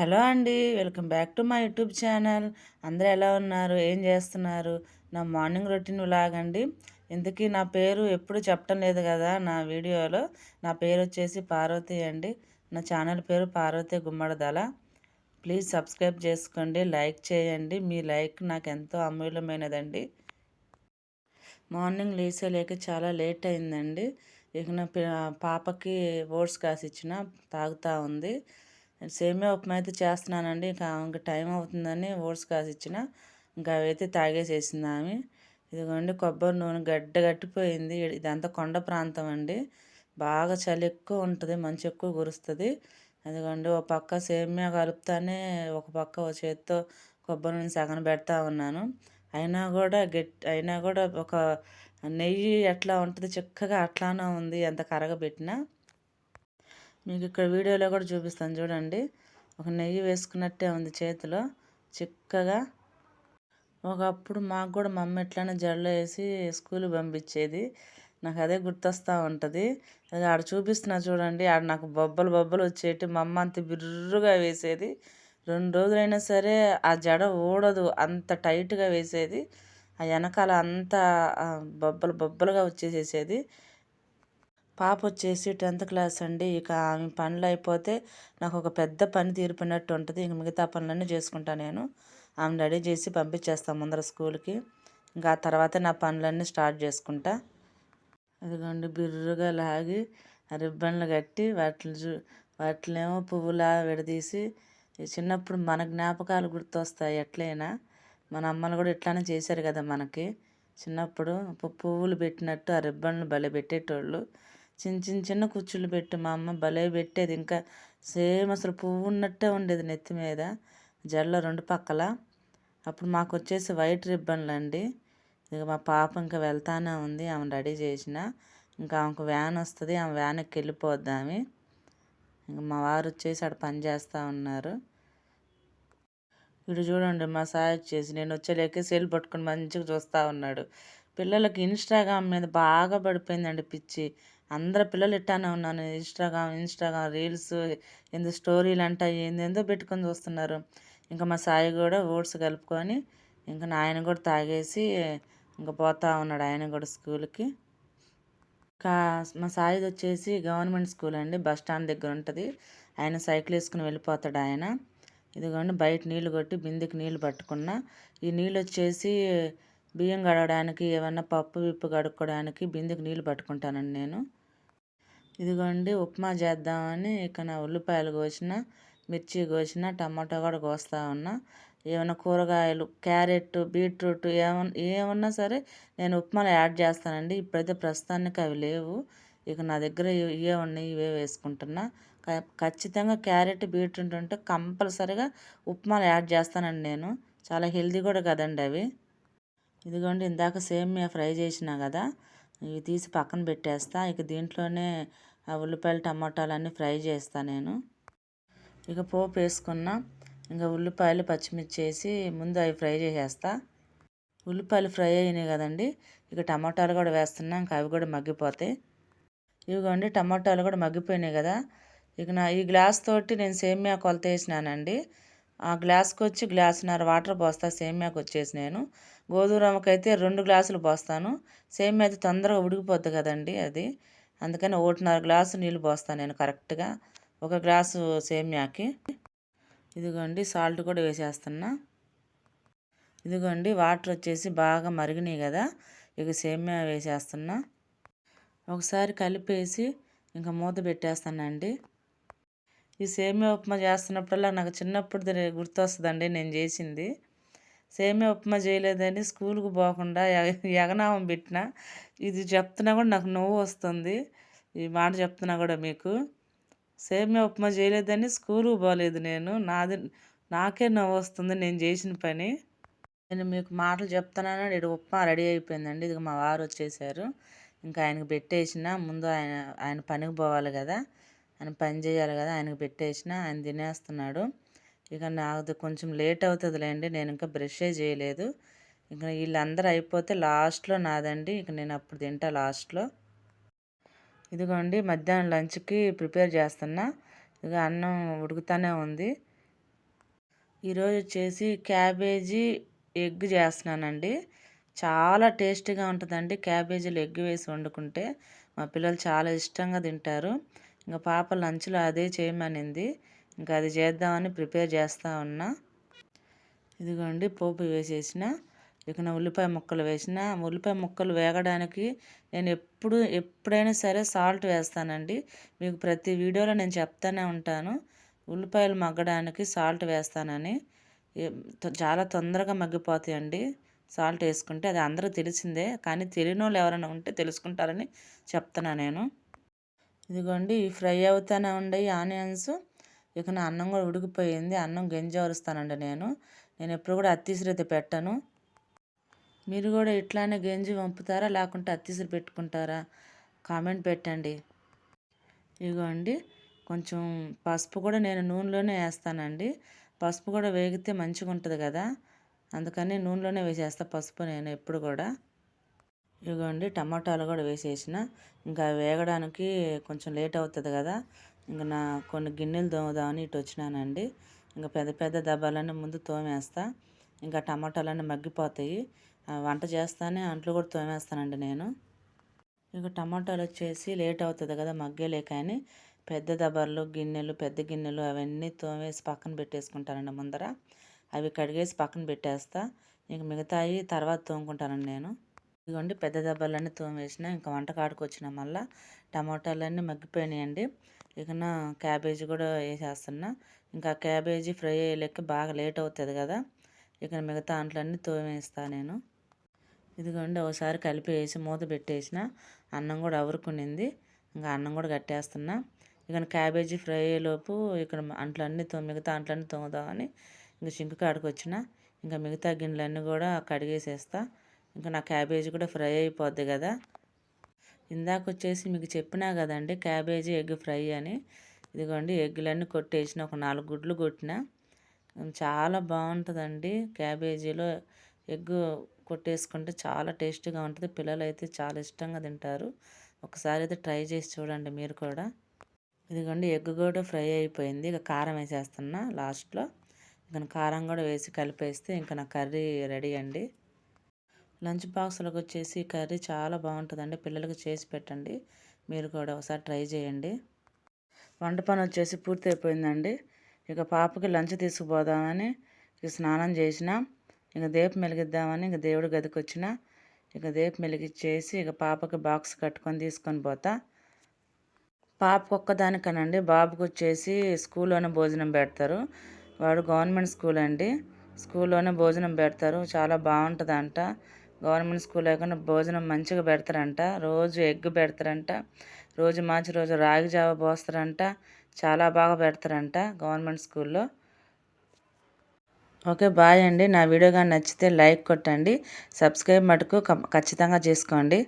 Hello అండి welcome back to మా YouTube channel. అందరూ ఎలా ఉన్నారు? ఏం చేస్తున్నారు? నా మార్నింగ్ రొటీన్ లాగండి ఇంతకీ నా పేరు ఎప్పుడు చెప్పడం లేదు కదా నా వీడియోలో. నా పేరు వచ్చేసి పార్వతి అండి. నా ఛానల్ పేరు పార్వతి గుమ్మడదల. ప్లీజ్ సబ్స్క్రైబ్ చేసుకోండి లైక్ చేయండి. మీ లైక్ నాకు ఎంతో అమూల్యమైనదండి. మార్నింగ్ లేక చాలా లేట్ అయిందండి. ఇక నా పాపకి ఓట్స్ కాసి ఇచ్చిన తాగుతూ ఉంది. సేమియా ఉప్మా అయితే చేస్తున్నానండి. ఇంకా ఇంకా టైం అవుతుందని ఓట్స్ కాసి ఇచ్చిన ఇంకా అవైతే తాగేసేసింది ఆమె. ఇదిగోండి కొబ్బరి నూనె గడ్డ గట్టిపోయింది. ఇదంతా కొండ ప్రాంతం అండి. బాగా చలి ఎక్కువ ఉంటుంది మంచు ఎక్కువ కురుస్తుంది. అదిగోండి ఒక పక్క సేమియా కలుపుతానే ఒక పక్క ఒక చేతితో కొబ్బరి నూనె సగం పెడతా ఉన్నాను. అయినా కూడా గట్టి అయినా కూడా ఒక నెయ్యి ఎట్లా ఉంటుంది చక్కగా అట్లానే ఉంది. ఎంత కరగబెట్టినా. మీకు ఇక్కడ వీడియోలో కూడా చూపిస్తాను చూడండి. ఒక నెయ్యి వేసుకున్నట్టే ఉంది చేతిలో. చిక్కగా. ఒకప్పుడు మాకు కూడా మా అమ్మ జడలో వేసి స్కూల్ పంపించేది. నాకు అదే గుర్తొస్తూ ఉంటుంది. అది ఆడ చూపిస్తున్నా చూడండి. ఆడ నాకు బొబ్బలు బొబ్బలు వచ్చేటి మా అమ్మ అంత బిర్రుగా వేసేది. రెండు రోజులైనా సరే ఆ జడ ఊడదు. అంత టైట్గా వేసేది. ఆ వెనకాల అంతా బొబ్బలు బొబ్బలుగా వచ్చేసేసేది. పాప వచ్చేసి టెన్త్ క్లాస్ అండి. ఇక ఆమె పనులు అయిపోతే నాకు ఒక పెద్ద పని తీరిపోయినట్టు ఉంటుంది. ఇంక మిగతా పనులన్నీ చేసుకుంటాను నేను. ఆమె రెడీ చేసి పంపించేస్తాను ముందర స్కూల్కి. ఇంకా ఆ తర్వాత నా పనులన్నీ స్టార్ట్ చేసుకుంటా. అదిగోండి బిర్రుగా లాగి రిబ్బన్లు కట్టి వాటిని చూ వాటినేమో పువ్వులా విడదీసి చిన్నప్పుడు మన జ్ఞాపకాలు గుర్తొస్తాయి ఎట్లయినా. మన అమ్మలు కూడా ఇట్లానే చేశారు కదా మనకి. చిన్నప్పుడు పువ్వులు పెట్టినట్టు ఆ రిబ్బన్లు భలే పెట్టేటోళ్ళు. చిన్న చిన్న చిన్న కుచ్చులు పెట్టి మా అమ్మ. భలే పెట్టేది. ఇంకా సేమ్ అసలు పువ్వు ఉన్నట్టే ఉండేది నెత్తి మీద జల్ల రెండు పక్కల. అప్పుడు మాకు వచ్చేసి వైట్ రిబ్బన్లు అండి. ఇక మా పాప ఇంకా వెళ్తానే ఉంది. ఆమె రెడీ చేసిన. ఇంకా ఆమెకు వ్యాన్ వస్తుంది. ఆమె వ్యాన్కి వెళ్ళిపోద్దామి ఇంకా మా వారు వచ్చేసి అక్కడ పని చేస్తూ ఉన్నారు. ఇటు చూడండి మా సాయి వచ్చేసి నేను వచ్చేలేక సెల్ పట్టుకుని మంచిగా చూస్తూ ఉన్నాడు. పిల్లలకి ఇన్స్టాగ్రామ్ మీద బాగా పడిపోయిందండి పిచ్చి. అందరు పిల్లలు ఇట్టానే ఉన్నాను ఇన్స్టాగ్రామ్ ఇన్స్టాగ్రామ్ రీల్స్ ఎందు స్టోరీలు అంట ఏందేందో పెట్టుకొని చూస్తున్నారు. ఇంకా మా సాయి కూడా ఓట్స్ కలుపుకొని ఇంకా నాయన కూడా తాగేసి ఇంకా పోతా ఉన్నాడు ఆయన కూడా స్కూల్కి. ఇంకా మా సాయిది వచ్చేసి గవర్నమెంట్ స్కూల్ అండి బస్ స్టాండ్ దగ్గర ఉంటుంది. ఆయన సైకిల్ వేసుకుని వెళ్ళిపోతాడు ఆయన. ఇదిగోండి బయట నీళ్ళు కొట్టి బిందెకి నీళ్ళు పట్టుకున్న. ఈ నీళ్ళు వచ్చేసి బియ్యం కడగడానికి ఏమన్నా పప్పు విప్పు కడుక్కోవడానికి బిందెకి నీళ్ళు పట్టుకుంటానండి నేను. ఇదిగోండి ఉప్మా చేద్దామని ఇక్కడ ఉల్లిపాయలు కోసిన మిర్చి కోసిన టమాటో కూడా కోస్తా ఉన్నా. ఏమైనా కూరగాయలు క్యారెట్ బీట్రూట్ ఏమన్నా ఏమన్నా సరే నేను ఉప్మాలో యాడ్ చేస్తానండి. ఇప్పుడైతే ప్రస్తుతానికి అవి లేవు. ఇక నా దగ్గర ఇవే ఉన్నాయి ఇవే వేసుకుంటున్నా. ఖచ్చితంగా క్యారెట్ బీట్రూట్ ఉంటే కంపల్సరీగా ఉప్మాలో యాడ్ చేస్తానండి నేను. చాలా హెల్దీ కూడా కదండి అవి. ఇదిగోండి ఇందాక సేమియా ఫ్రై చేసినా కదా ఇవి తీసి పక్కన పెట్టేస్తా. ఇక దీంట్లోనే ఆ ఉల్లిపాయలు టమాటాలు అన్నీ ఫ్రై చేస్తాను నేను. ఇక పోపు వేసుకున్న. ఇంకా ఉల్లిపాయలు పచ్చిమిర్చి వేసి ముందు అవి ఫ్రై చేసేస్తా. ఉల్లిపాయలు ఫ్రై అయినాయి కదండి. ఇక టమాటాలు కూడా వేస్తున్నా. ఇంకా అవి కూడా మగ్గిపోతాయి. ఇవిగోండి టమాటాలు కూడా మగ్గిపోయినాయి కదా. ఇక నా ఈ గ్లాస్ తోటి నేను సేమియా కొలత వేసినానండి. ఆ గ్లాస్కి వచ్చి గ్లాసున్నర వాటర్ పోస్తా. సేమియాకి వచ్చేసి నేను. గోధుమకైతే రెండు గ్లాసులు పోస్తాను. సేమియా అయితే తొందరగా ఉడికిపోద్ది కదండి అది. అందుకని ఒకటిన్నర గ్లాసు నీళ్ళు పోస్తాను నేను కరెక్ట్గా. ఒక గ్లాసు సేమ్యాకి. ఇదిగోండి సాల్ట్ కూడా వేసేస్తున్నా. ఇదిగోండి వాటర్ వచ్చేసి బాగా మరిగినాయి కదా. ఇక సేమ్యా వేసేస్తున్నా. ఒకసారి కలిపేసి ఇంకా మూత పెట్టేస్తానండి. ఈ సేమియా ఉప్మా చేస్తున్నప్పుడల్లా నాకు చిన్నప్పుడు గుర్తొస్తుందండి నేను చేసింది. సేమియా ఉప్మా చేయలేదని స్కూల్కి పోకుండా ఎగనామం పెట్టిన. ఇది చెప్తున్నా కూడా నాకు నవ్వు వస్తుంది. ఈ మాట చెప్తున్నా కూడా మీకు. సేమియా ఉప్మా చేయలేదని స్కూల్కి పోలేదు నేను. నాది నాకే నవ్వు వస్తుంది నేను చేసిన పని. నేను మీకు మాటలు చెప్తున్నాను. ఇక్కడ ఉప్మా రెడీ అయిపోయిందండి. ఇది మా వారు వచ్చేసారు. ఇంకా ఆయనకు పెట్టేసిన. ముందు ఆయన ఆయన పనికి పోవాలి కదా. ఆయన పని చేయాలి కదా. ఆయనకు పెట్టేసిన. ఆయన తినేస్తున్నాడు. ఇక నాది కొంచెం లేట్ అవుతుందిలేండి నేను ఇంకా బ్రషే చేయలేదు. ఇంకా వీళ్ళందరూ అయిపోతే లాస్ట్లో నాదండి ఇక నేను అప్పుడు తింటా లాస్ట్లో. ఇదిగోండి మధ్యాహ్నం లంచ్కి ప్రిపేర్ చేస్తున్నా. ఇక అన్నం ఉడుకుతానే ఉంది. ఈరోజు వచ్చేసి క్యాబేజీ ఎగ్ చేస్తున్నానండి. చాలా టేస్టీగా ఉంటుందండి క్యాబేజీలు ఎగ్ వేసి వండుకుంటే. మా పిల్లలు చాలా ఇష్టంగా తింటారు. ఇంకా పాప లంచ్లో అదే చేయమనింది. ఇంకా అది చేద్దామని ప్రిపేర్ చేస్తూ ఉన్నా. ఇదిగోండి పోపు వేసేసిన. ఇక ఉల్లిపాయ ముక్కలు వేసిన. ఉల్లిపాయ ముక్కలు వేగడానికి నేను ఎప్పుడు ఎప్పుడైనా సరే సాల్ట్ వేస్తానండి. మీకు ప్రతి వీడియోలో నేను చెప్తానే ఉంటాను. ఉల్లిపాయలు మగ్గడానికి సాల్ట్ వేస్తానని. చాలా తొందరగా మగ్గిపోతాయండి. సాల్ట్ వేసుకుంటే అది అందరూ తెలిసిందే కానీ తెలియని వాళ్ళు ఎవరైనా ఉంటే తెలుసుకుంటారని చెప్తున్నా నేను. ఇదిగోండి ఫ్రై అవుతూనే ఉండే ఆనియన్స్. ఇక నా అన్నం కూడా ఉడికిపోయింది. అన్నం గెంజవరుస్తానండి నేను. నేను ఎప్పుడు కూడా అత్తిసిరైతే పెట్టను. మీరు కూడా ఇట్లానే గంజి పంపుతారా లేకుంటే అత్తిసిరి పెట్టుకుంటారా? కామెంట్ పెట్టండి. ఇగోండి. కొంచెం పసుపు కూడా నేను నూనెలోనే వేస్తానండి. పసుపు కూడా వేగితే మంచిగా ఉంటుంది కదా? అందుకని నూనెలోనే వేసేస్తా పసుపు నేను ఎప్పుడు కూడా. ఇదిగోండి టమాటాలు కూడా వేసేసిన. ఇంకా వేగడానికి కొంచెం లేట్ అవుతుంది కదా? ఇంకా నా కొన్ని గిన్నెలు తోముదామని ఇటు వచ్చినానండి. ఇంకా పెద్ద పెద్ద దబ్బాలన్నీ ముందు తోమేస్తా. ఇంకా టమాటాలన్నీ మగ్గిపోతాయి. వంట చేస్తానే అంట్లు కూడా తోమేస్తానండి నేను. ఇంకా టమాటాలు వచ్చేసి లేట్ అవుతుంది కదా మగ్గేలే కానీ పెద్ద దబర్లు గిన్నెలు పెద్ద గిన్నెలు అవన్నీ తోమేసి పక్కన పెట్టేసుకుంటానండి ముందర. అవి కడిగేసి పక్కన పెట్టేస్తా. ఇంక మిగతాయి తర్వాత తోముకుంటానండి నేను. ఇదిగోండి పెద్ద దెబ్బలన్నీ తోమేసిన ఇంకా వంట కాడికి వచ్చిన మళ్ళీ టమాటాలన్నీ మగ్గిపోయినాయండి. ఇక నా క్యాబేజీ కూడా వేసేస్తున్నా. ఇంకా క్యాబేజీ ఫ్రై అయ్యేలెక్క బాగా లేట్ అవుతుంది కదా. ఇక మిగతా అంట్లన్నీ తోమేస్తా నేను. ఇదిగోండి ఒకసారి కలిపి వేసి మూత పెట్టేసిన. అన్నం కూడా అవరుకునింది ఇంకా అన్నం కూడా కట్టేస్తున్నా. ఇక క్యాబేజీ ఫ్రై అయ్యేలోపు ఇక్కడ అంట్లన్నీ తో మిగతా అంట్లన్నీ తోముదామని ఇంకా సింక్ కాడికి వచ్చిన. ఇంకా మిగతా గిన్నెలన్నీ కూడా కడిగేసేస్తా. ఇంకా నా క్యాబేజీ కూడా ఫ్రై అయిపోద్ది కదా. ఇందాక వచ్చేసి మీకు చెప్పినా కదండి క్యాబేజీ ఎగ్ ఫ్రై అని. ఇదిగోండి ఎగ్లన్నీ కొట్టేసిన ఒక నాలుగు గుడ్లు కొట్టిన. చాలా బాగుంటుందండి క్యాబేజీలో. ఎగ్ కొట్టేసుకుంటే చాలా టేస్టీగా ఉంటుంది. పిల్లలు అయితే చాలా ఇష్టంగా తింటారు. ఒకసారి అయితే ట్రై చేసి చూడండి మీరు కూడా. ఇదిగోండి ఎగ్ కూడా ఫ్రై అయిపోయింది. ఇక కారం వేసేస్తున్నా లాస్ట్లో. ఇంకా కారం కూడా వేసి కలిపేస్తే ఇంకా నా కర్రీ రెడీ అండి. లంచ్ బాక్స్లకు వచ్చేసి కర్రీ చాలా బాగుంటుందండి. పిల్లలకి చేసి పెట్టండి. మీరు కూడా ఒకసారి ట్రై చేయండి. వంట పని వచ్చేసి పూర్తి అయిపోయిందండి ఇక పాపకి లంచ్ తీసుకుపోదామని ఇక స్నానం చేసిన ఇక దీపం మెలిగిద్దామని ఇక దేవుడి గదికి వచ్చిన ఇక దీపం మెలిగిచ్చేసి ఇక పాపకి బాక్స్ కట్టుకొని తీసుకొని పోతా. పాపకు ఒక్కదానికనండి బాబుకు వచ్చేసి స్కూల్లోనే భోజనం పెడతారు. వాడు గవర్నమెంట్ స్కూల్ అండి స్కూల్లోనే భోజనం పెడతారు. చాలా బాగుంటుందంట. గవర్నమెంట్ స్కూల్ లేకుండా భోజనం మంచిగా పెడతారంట. రోజు ఎగ్ పెడతారంట. రోజు మార్చి రోజు రాగి జావ పోస్తారంట. చాలా బాగా పెడతారంట గవర్నమెంట్ స్కూల్లో. ఓకే బాయ్ అండి. నా వీడియో కానీ నచ్చితే లైక్ కొట్టండి. సబ్స్క్రైబ్ మటుకు ఖచ్చితంగా చేసుకోండి.